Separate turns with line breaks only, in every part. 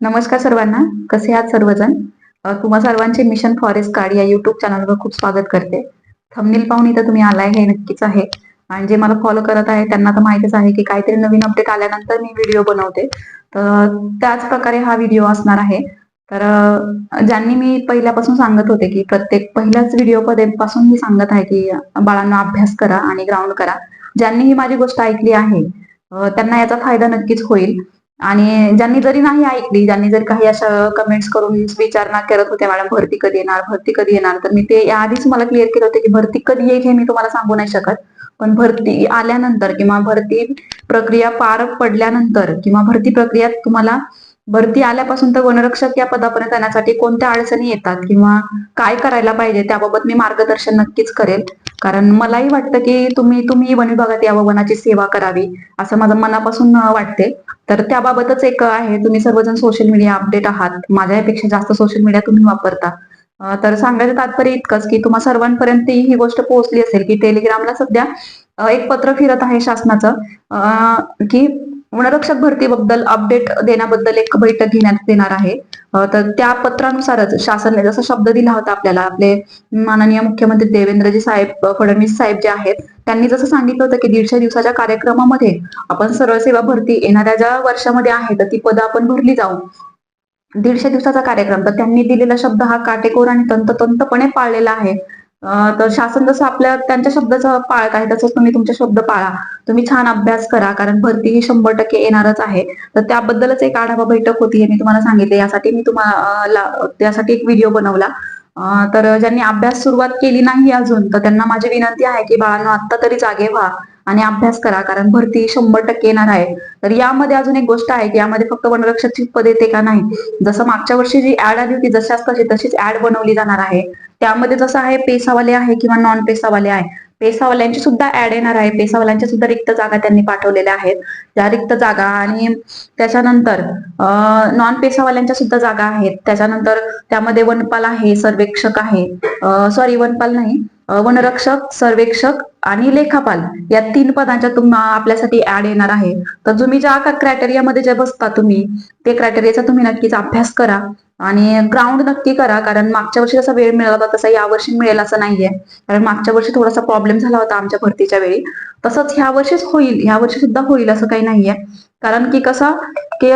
नमस्कार सर्वांना. कसे आहात सर्वजण? तुम्हा सर्वांचे मिशन फॉरेस्ट कार्ड या युट्यूब चॅनलवर खूप स्वागत करते. थंबनेल पाहून इथं तुम्ही आलाय हे नक्कीच आहे. आणि जे मला फॉलो करत आहे त्यांना तर माहितीच आहे की काहीतरी नवीन अपडेट आल्यानंतर मी व्हिडिओ बनवते. तर त्याच प्रकारे हा व्हिडिओ असणार आहे. तर ज्यांनी मी पहिल्यापासून सांगत होते की प्रत्येक पहिल्याच व्हिडिओ पासून मी सांगत आहे की बाळांना अभ्यास करा आणि ग्राउंड करा. ज्यांनी ही माझी गोष्ट ऐकली आहे त्यांना याचा फायदा नक्कीच होईल. आणि ज्यांनी जरी नाही ऐकली ज्यांनी जरी काही अशा कमेंट्स करून विचारणा करत होत्या मॅडम भरती कधी येणार? भरती कधी येणार? तर मी ते याआधीच मला क्लिअर केलं होतं की भरती कधी येईल हे मी तुम्हाला सांगू नाही शकत. पण भरती आल्यानंतर किंवा भरती प्रक्रिया पार पडल्यानंतर किंवा भरती प्रक्रियात तुम्हाला भरती आल्यापासून तर वनरक्षक या पदापर्यंत येण्यासाठी कोणत्या अडचणी येतात किंवा काय करायला पाहिजे त्याबाबत मी मार्गदर्शन नक्कीच करेल. कारण मलाही वाटतं की तुम्ही तुम्ही वन विभागात यावं वनाची सेवा करावी असं माझं मनापासून वाटते. तर त्याबाबतच एक आहे तुम्ही सर्वजण सोशल मीडिया अपडेट आहात. माझ्यापेक्षा जास्त सोशल मीडिया तुम्ही वापरता. तर सांगायचं तात्पर्य इतकंच की तुम्हा सर्वांपर्यंत ही गोष्ट पोहोचली असेल की टेलिग्रामला सध्या एक पत्र फिरत आहे शासनाचं. की वनरक्षक भरतीबद्दल अपडेट देण्याबद्दल एक बैठक घेण्यात येणार आहे. तर त्या पत्रानुसारच शासनाने जसा शब्द दिला होता आपल्याला आपले माननीय मुख्यमंत्री देवेंद्रजी साहेब फडणवीस साहेब जे आहेत त्यांनी जसं सांगितलं होतं की दीडशे दिवसाच्या कार्यक्रमामध्ये आपण सरळ सेवा भरती येणाऱ्या ज्या वर्षामध्ये आहे तर ती पदं आपण भरली जाऊ. दीडशे दिवसाचा कार्यक्रम तर त्यांनी दिलेला शब्द हा काटेकोर आणि तंतोतंतपणे पाळलेला आहे. तर शासन जसं आपल्या त्यांच्या शब्दाचा पाळत आहे तसंच तुम्ही तुमचे शब्द पाळा. तुम्ही छान अभ्यास करा कारण भरती ही शंभर टक्के येणारच आहे. तर त्याबद्दलच एक आढावा बैठक होती हे मी तुम्हाला सांगितले. यासाठी मी तुम्हाला त्यासाठी एक व्हिडिओ बनवला. तर ज्यांनी अभ्यास सुरुवात केली नाही अजून तर त्यांना माझी विनंती आहे की बाळांना आत्ता तरी जागे व्हा आणि अभ्यास करा कारण भरती शंभर टक्के येणार आहे. तर यामध्ये अजून एक गोष्ट आहे की यामध्ये फक्त वनरक्षकची पद येते का नाही? जसं मागच्या वर्षी जी ऍड आली होती जशाच तशी तशीच ऍड बनवली जाणार आहे. त्यामध्ये जसं आहे पेसावाले आहे किंवा नॉन पेसावाले आहे. पेसावाल्यांची सुद्धा ऍड येणार आहे. पेसावाल्यांच्या सुद्धा रिक्त जागा त्यांनी पाठवलेल्या आहेत. त्या रिक्त जागा आणि त्याच्यानंतर नॉन पेसावाल्यांच्या सुद्धा जागा आहेत. त्याच्यानंतर त्यामध्ये वनपाल आहे सर्वेक्षक आहे. सॉरी वनपाल नाही. वनरक्षक सर्वेक्षक आणि लेखापाल या तीन पदांच्या तुम्हाला आपल्यासाठी ऍड येणार आहे. तर तुम्ही ज्या क्रायटेरियामध्ये जे बसता तुम्ही ते क्रायटेरियाचा तुम्ही नक्कीच अभ्यास करा आणि ग्राउंड नक्की करा. कारण मागच्या वर्षी जसा वेळ मिळाला होता तसा या वर्षी मिळेल असं नाहीये. कारण मागच्या वर्षी थोडासा प्रॉब्लेम झाला होता आमच्या भरतीच्या वेळी. तसंच ह्या वर्षीच होईल ह्या वर्षी सुद्धा होईल असं काही नाहीये. कारण की कसं की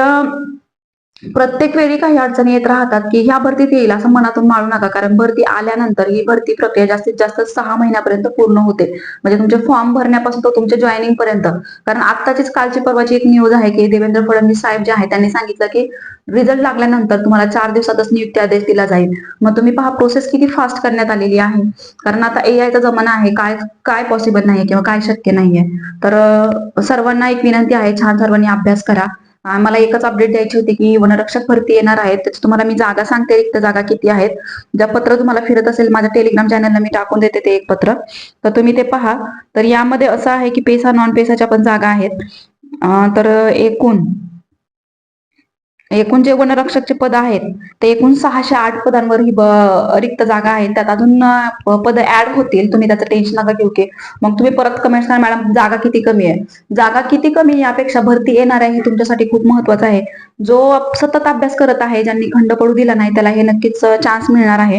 प्रत्येक वेळी काही अडचणी येत राहतात की ह्या भरतीत येईल असं मनातून माळू नका. कारण भरती आल्यानंतर ही भरती प्रक्रिया जास्तीत जास्त सहा महिन्यापर्यंत पूर्ण होते. म्हणजे तुमचे फॉर्म भरण्यापासून तो तुमच्या जॉईनिंग पर्यंत. कारण आत्ताचीच कालची परवाची एक न्यूज आहे की देवेंद्र फडणवीस साहेब जे आहे त्यांनी सांगितलं की रिझल्ट लागल्यानंतर तुम्हाला चार दिवसातच नियुक्ती आदेश दिला जाईल. मग तुम्ही पहा प्रोसेस किती फास्ट करण्यात आलेली आहे. कारण आता ए जमाना आहे काय काय पॉसिबल नाहीये किंवा काय शक्य नाहीये. तर सर्वांना एक विनंती आहे छान सर्वांनी अभ्यास करा. मला एकच अपडेट द्यायची होती की वनरक्षक भरती येणार आहेत. त्याची तुम्हाला मी जागा सांगते रिक्त जागा किती आहेत. ज्या पत्र तुम्हाला फिरत असेल माझ्या टेलिग्राम चॅनलला मी टाकून देते ते एक पत्र. तर तुम्ही ते पहा. तर यामध्ये असं आहे की पेसा नॉन पेसाच्या पण जागा आहेत. तर एकूण एकूण जे वनरक्षकचे पद आहेत ते एकूण सहाशे आठ पदांवर ही रिक्त जागा आहेत. त्यात अजून पद ऍड होतील. तुम्ही त्याचं टेन्शन नका घेऊ की. मग तुम्ही परत कमेंट करा मॅडम जागा किती कमी आहे? जागा किती कमी आहे यापेक्षा भरती येणार आहे हे तुमच्यासाठी खूप महत्वाचं आहे. जो सतत अभ्यास करत आहे ज्यांनी खंड पडू दिला नाही त्याला हे नक्कीच चान्स मिळणार आहे.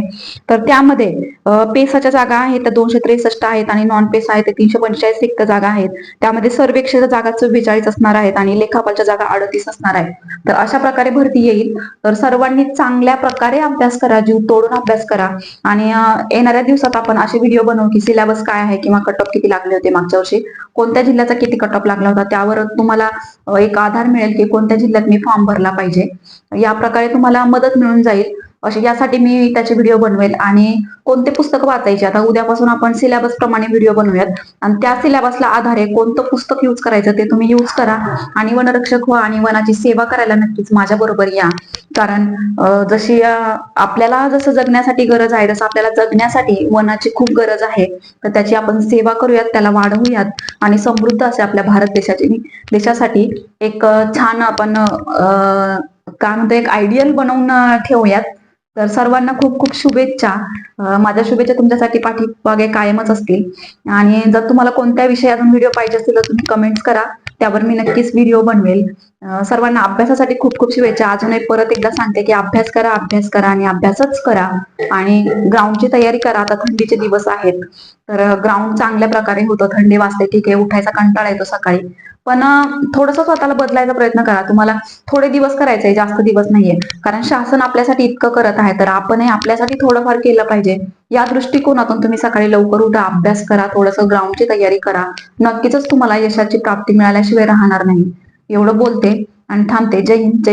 तर त्यामध्ये पेसाच्या जागा आहेत त्या दोनशे त्रेसष्ट आहेत आणि नॉन पेस आहेत ते तीनशे पंचेचाळीस रिक्त जागा आहेत. त्यामध्ये सर्वेक्षेच्या जागा चव्वेचाळीस असणार आहेत आणि लेखापालच्या जागा अडतीस असणार आहेत. तर अशा प्रकारे भरती येईल. तर सर्वांनी चांगल्या प्रकारे अभ्यास करा जीव तोडून अभ्यास करा. आणि येणाऱ्या दिवसात आपण असे व्हिडिओ बनवू की सिलेबस काय आहे किंवा कट ऑफ किती लागले होते मागच्या वर्षी. कोणत्या जिल्ह्याचा किती कट ऑफ लागला होता त्यावर तुम्हाला एक आधार मिळेल की कोणत्या जिल्ह्यात मी फॉर्म भरला पाहिजे. या प्रकारे तुम्हाला मदत मिळून जाईल. असे यासाठी मी त्याचे व्हिडिओ बनवेल आणि कोणते पुस्तक वाचायचे? आता उद्यापासून आपण सिलेबस प्रमाणे व्हिडिओ बनवूयात. आणि त्या सिलेबसला आधारे कोणतं पुस्तक युज करायचं ते तुम्ही युज करा आणि वनरक्षक व्हा आणि वनाची सेवा करायला नक्कीच माझ्या बरोबर या. कारण जशी आपल्याला जसं जगण्यासाठी गरज आहे तसं आपल्याला जगण्यासाठी वनाची खूप गरज आहे. तर त्याची आपण सेवा करूयात त्याला वाढवूयात. आणि समृद्ध असे आपल्या भारत देशाची देशासाठी एक छान आपण काय म्हणतो एक आयडियल बनवून ठेवूयात. तर सर्वांना खूप खूप शुभेच्छा. माझ्या शुभेच्छा तुमच्यासाठी पाठीमागे कायमच असतील. आणि जर तुम्हाला कोणत्या विषयी अजून व्हिडिओ पाहिजे असतील तर तुम्ही कमेंट्स करा. त्यावर मी नक्कीच व्हिडिओ बनवेल. सर्वांना अभ्यासासाठी खूप खूप शुभेच्छा. अजूनही परत एकदा सांगते की अभ्यास करा अभ्यास करा आणि अभ्यासच करा. आणि ग्राउंडची तयारी करा. आता थंडीचे दिवस आहेत. तर ग्राउंड चांगल्या प्रकारे होतं थंडी वाजते ठीक आहे उठायचा कंटाळा येतो सकाळी. पण थोडस स्वतःला बदलायचा प्रयत्न करा. तुम्हाला थोडे दिवस करायचे जास्त दिवस नाहीये. कारण शासन आपल्यासाठी इतकं करत आहे तर आपणही आपल्यासाठी थोडंफार केलं पाहिजे. या दृष्टिकोनातून तुम्ही सकाळी लवकर उठा अभ्यास करा थोडंसं ग्राउंडची तयारी करा. नक्कीच तुम्हाला यशाची प्राप्ती मिळाल्याशिवाय राहणार नाही. एवढं बोलते आणि थांबते. जय हिंद जय